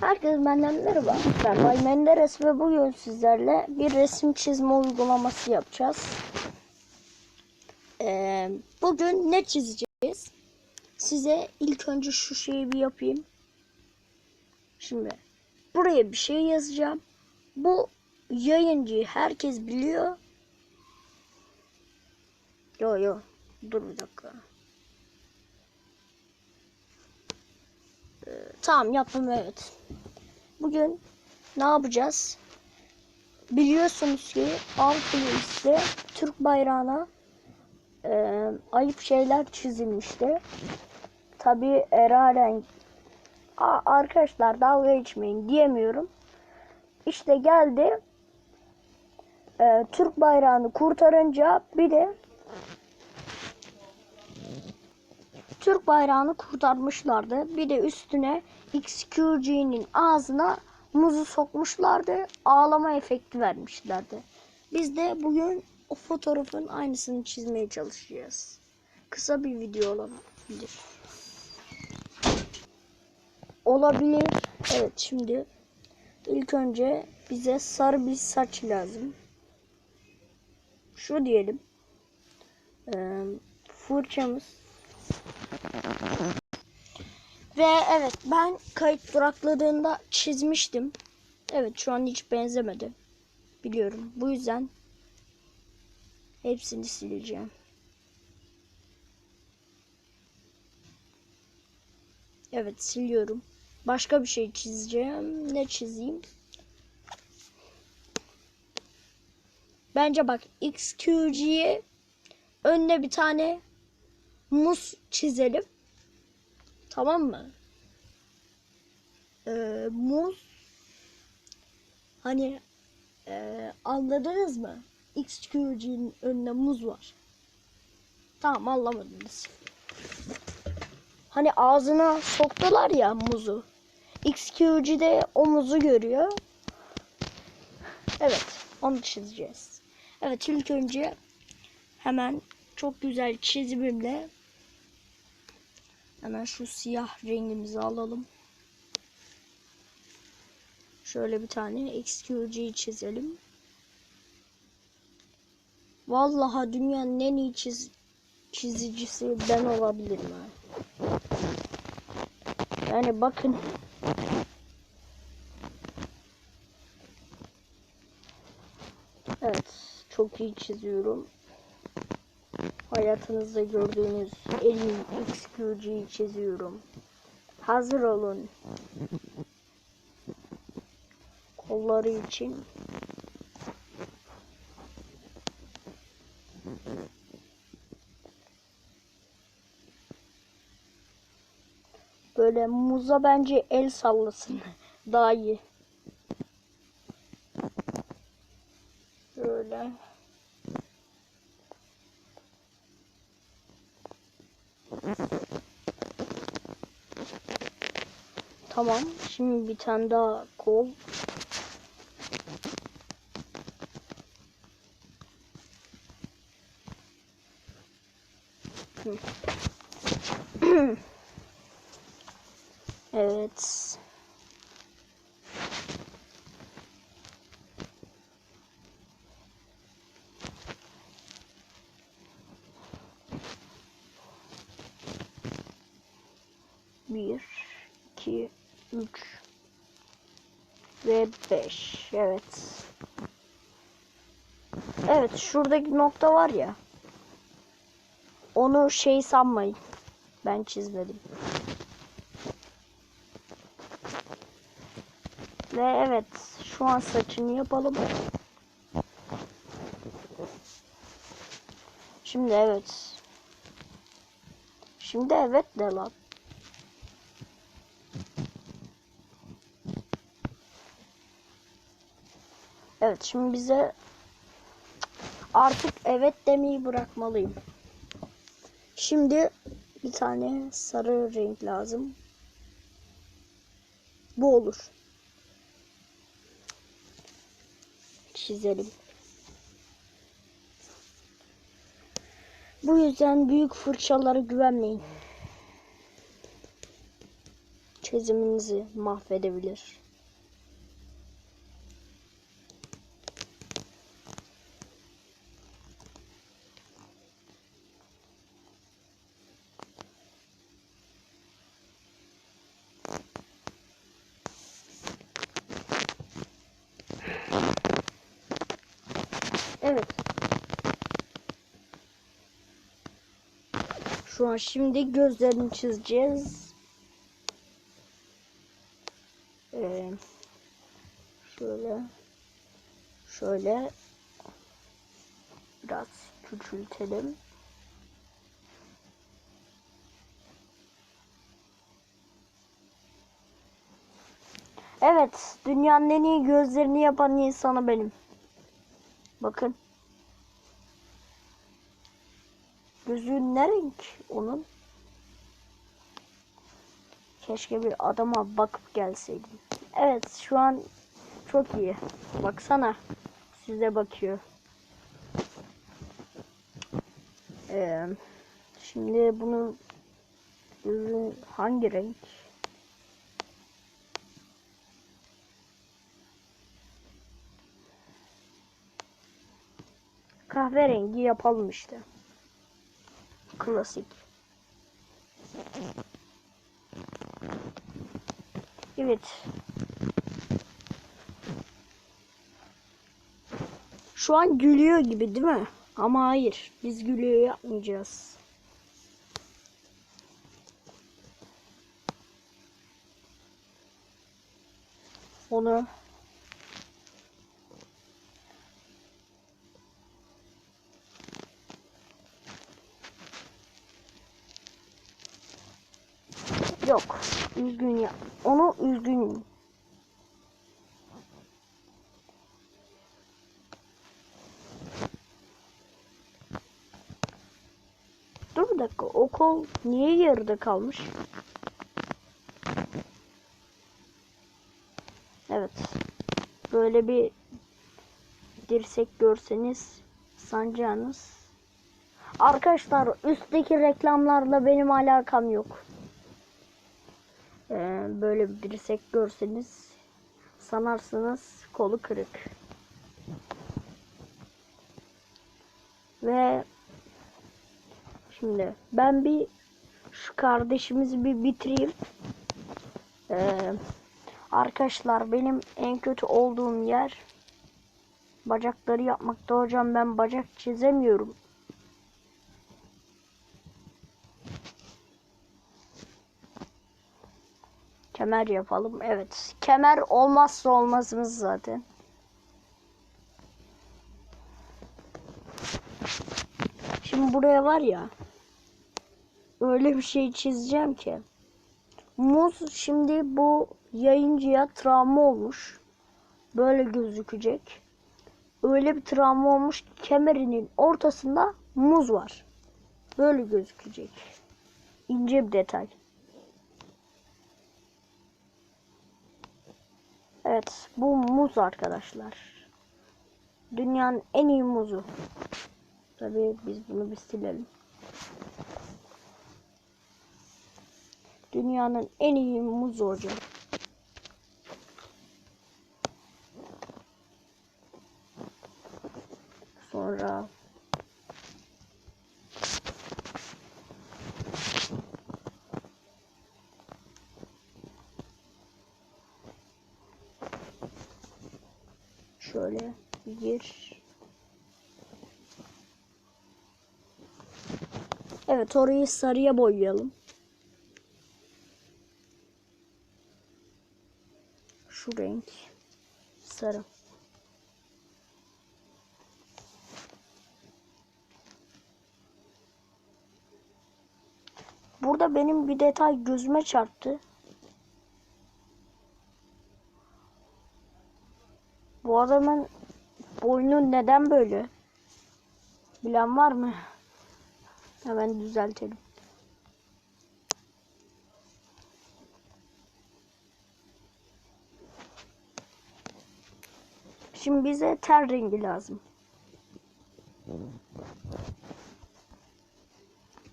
Herkese benden merhaba. Ben Bay Menderes ve bugün sizlerle bir resim çizme uygulaması yapacağız. Ee, bugün ne çizeceğiz? Size ilk önce şu şeyi bir yapayım. Şimdi buraya bir şey yazacağım. Bu yayıncıyı herkes biliyor. Yo yo dur bir dakika. Tamam yaptım evet. Bugün ne yapacağız? Biliyorsunuz ki Alpiliste Türk bayrağına e, ayıp şeyler çizilmişti. Tabi Eraren arkadaşlar dalga geçmeyin diyemiyorum. İşte geldi e, Türk bayrağını kurtarınca bir de Türk bayrağını kurtarmışlardı. Bir de üstüne XQG'nin ağzına muzu sokmuşlardı. Ağlama efekti vermişlerdi. Biz de bugün o fotoğrafın aynısını çizmeye çalışacağız. Kısa bir video olabilir. Olabilir. Evet şimdi ilk önce bize sarı bir saç lazım. Şu diyelim. Ee, fırçamız ve evet ben kayıt durakladığında çizmiştim. Evet şu an hiç benzemedi. Biliyorum. Bu yüzden hepsini sileceğim. Evet siliyorum. Başka bir şey çizeceğim. Ne çizeyim? Bence bak XQG'ye önüne bir tane muz çizelim. Tamam mı? Ee, muz hani ee, anladınız mı? XQG'nin önüne muz var. Tamam anlamadınız. Hani ağzına soktular ya muzu. XQG de o muzu görüyor. Evet onu çizeceğiz. Evet ilk önce hemen çok güzel çizimimle hemen şu siyah rengimizi alalım. Şöyle bir tane XQG çizelim. Vallahi dünyanın en iyi çiz çizicisi ben olabilirim ha. Yani bakın Evet, çok iyi çiziyorum. Hayatınızda gördüğünüz en iyi çiziyorum. Hazır olun. Kolları için. Böyle muza bence el sallasın. Daha iyi. Böyle. Tamam. Şimdi bir tane daha kol. Evet. Bir, iki, üç ve beş. Evet. Evet, şuradaki nokta var ya. Onu şey sanmayın. Ben çizmedim. Ve evet, şu an saçını yapalım. Şimdi evet. Şimdi evet de lan. Evet şimdi bize artık evet demeyi bırakmalıyım. Şimdi bir tane sarı renk lazım. Bu olur. Çizelim. Bu yüzden büyük fırçalara güvenmeyin. çiziminizi mahvedebilir. Evet. Şu an şimdi gözlerini çizeceğiz. Ee, şöyle şöyle biraz küçültelim. Evet, dünyanın en iyi gözlerini yapan insanı benim. Bakın. Gözü ne renk onun? Keşke bir adama bakıp gelseydim. Evet şu an çok iyi. Baksana. Size bakıyor. Ee, şimdi bunu gözü hangi renk? Kahverengi yapalım işte. Klasik. Evet. Şu an gülüyor gibi değil mi? Ama hayır. Biz gülüyor yapmayacağız. Onu Yok. Üzgün ya. Onu üzgün. Dur bir dakika. O kol niye yarıda kalmış? Evet. Böyle bir dirsek görseniz sancağınız. Arkadaşlar üstteki reklamlarla benim alakam yok. Ee, böyle bir dirsek görseniz sanarsınız kolu kırık. Ve şimdi ben bir şu kardeşimizi bir bitireyim. Ee, arkadaşlar benim en kötü olduğum yer bacakları yapmakta hocam ben bacak çizemiyorum. Kemer yapalım. Evet. Kemer olmazsa olmazımız zaten. Şimdi buraya var ya. Öyle bir şey çizeceğim ki. Muz şimdi bu yayıncıya travma olmuş. Böyle gözükecek. Öyle bir travma olmuş ki kemerinin ortasında muz var. Böyle gözükecek. İnce bir detay. Evet, bu muz arkadaşlar. Dünyanın en iyi muzu. Tabii biz bunu bir silelim. Dünyanın en iyi muzu hocam. Sonra Şöyle bir Evet orayı sarıya boyayalım. Şu renk sarı. Burada benim bir detay gözüme çarptı. Bu adamın boynu neden böyle? Bilen var mı? Hemen düzeltelim. Şimdi bize ter rengi lazım.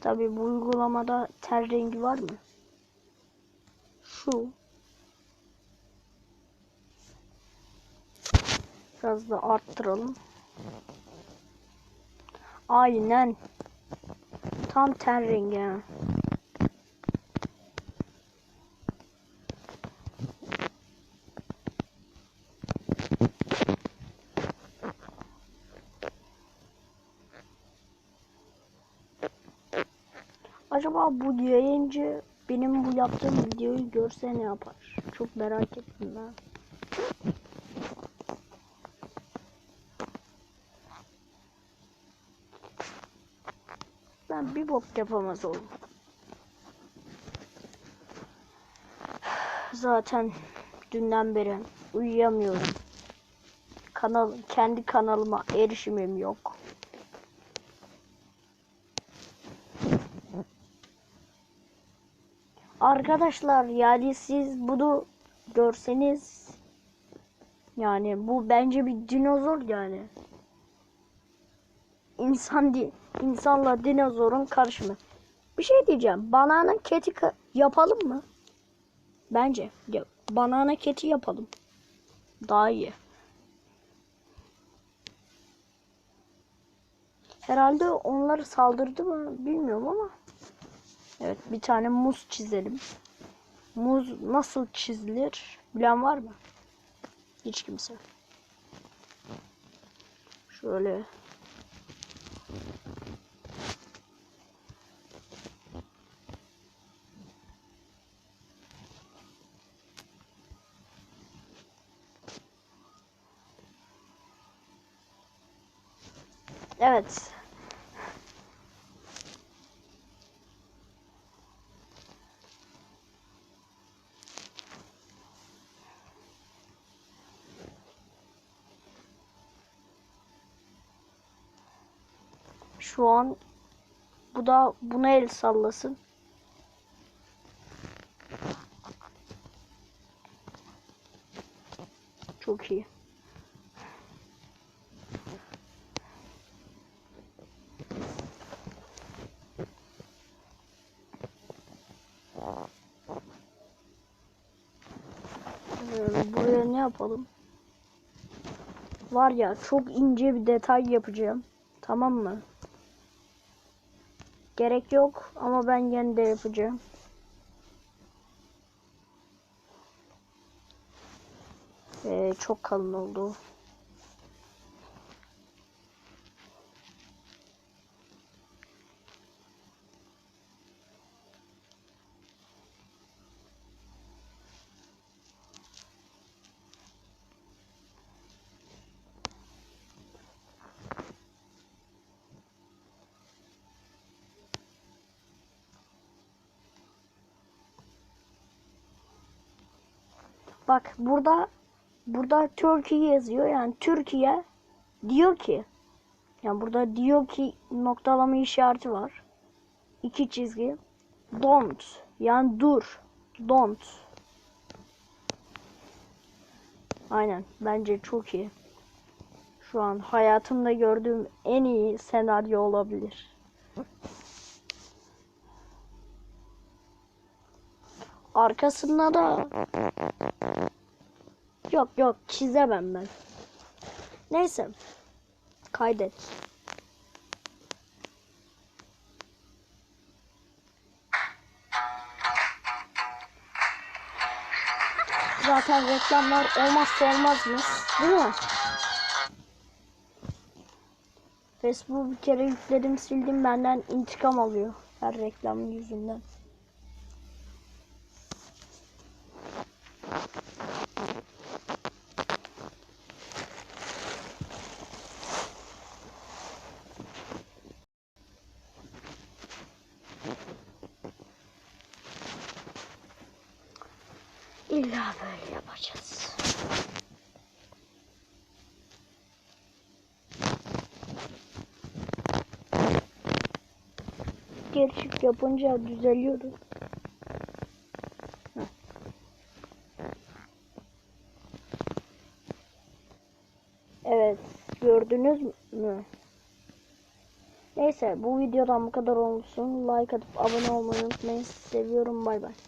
Tabi bu uygulamada ter rengi var mı? Şu Biraz da arttıralım. Aynen. Tam ten rengi. Acaba bu yayıncı benim bu yaptığım videoyu görse ne yapar? Çok merak ettim ben. Ben bir bok yapamaz oldum. Zaten dünden beri uyuyamıyorum. Kanal kendi kanalıma erişimim yok. Arkadaşlar yani siz bunu görseniz yani bu bence bir dinozor yani. İnsan di insanla dinozorun karışımı. Bir şey diyeceğim. Banana keti yapalım mı? Bence. Ya, banana keti yapalım. Daha iyi. Herhalde onları saldırdı mı bilmiyorum ama. Evet bir tane muz çizelim. Muz nasıl çizilir bilen var mı? Hiç kimse. Şöyle. Evet. Şu an bu da buna el sallasın. Çok iyi. Buraya ne yapalım? Var ya çok ince bir detay yapacağım. Tamam mı? Gerek yok ama ben yine de yapacağım. Ee, çok kalın oldu. Bak burada burada Türkiye yazıyor. Yani Türkiye diyor ki yani burada diyor ki noktalama işareti var. İki çizgi. Don't. Yani dur. Don't. Aynen. Bence çok iyi. Şu an hayatımda gördüğüm en iyi senaryo olabilir. Arkasında da Yok yok çizemem ben. Neyse. Kaydet. Zaten reklamlar olmazsa olmazmış. Değil mi? Facebook bir kere yükledim sildim benden intikam alıyor. Her reklamın yüzünden. İlla böyle yapacağız. Gerçek yapınca düzeliyordu. Evet, gördünüz mü? Neyse bu videodan bu kadar olsun. Like atıp abone olmayı unutmayın. Seviyorum. Bay bay.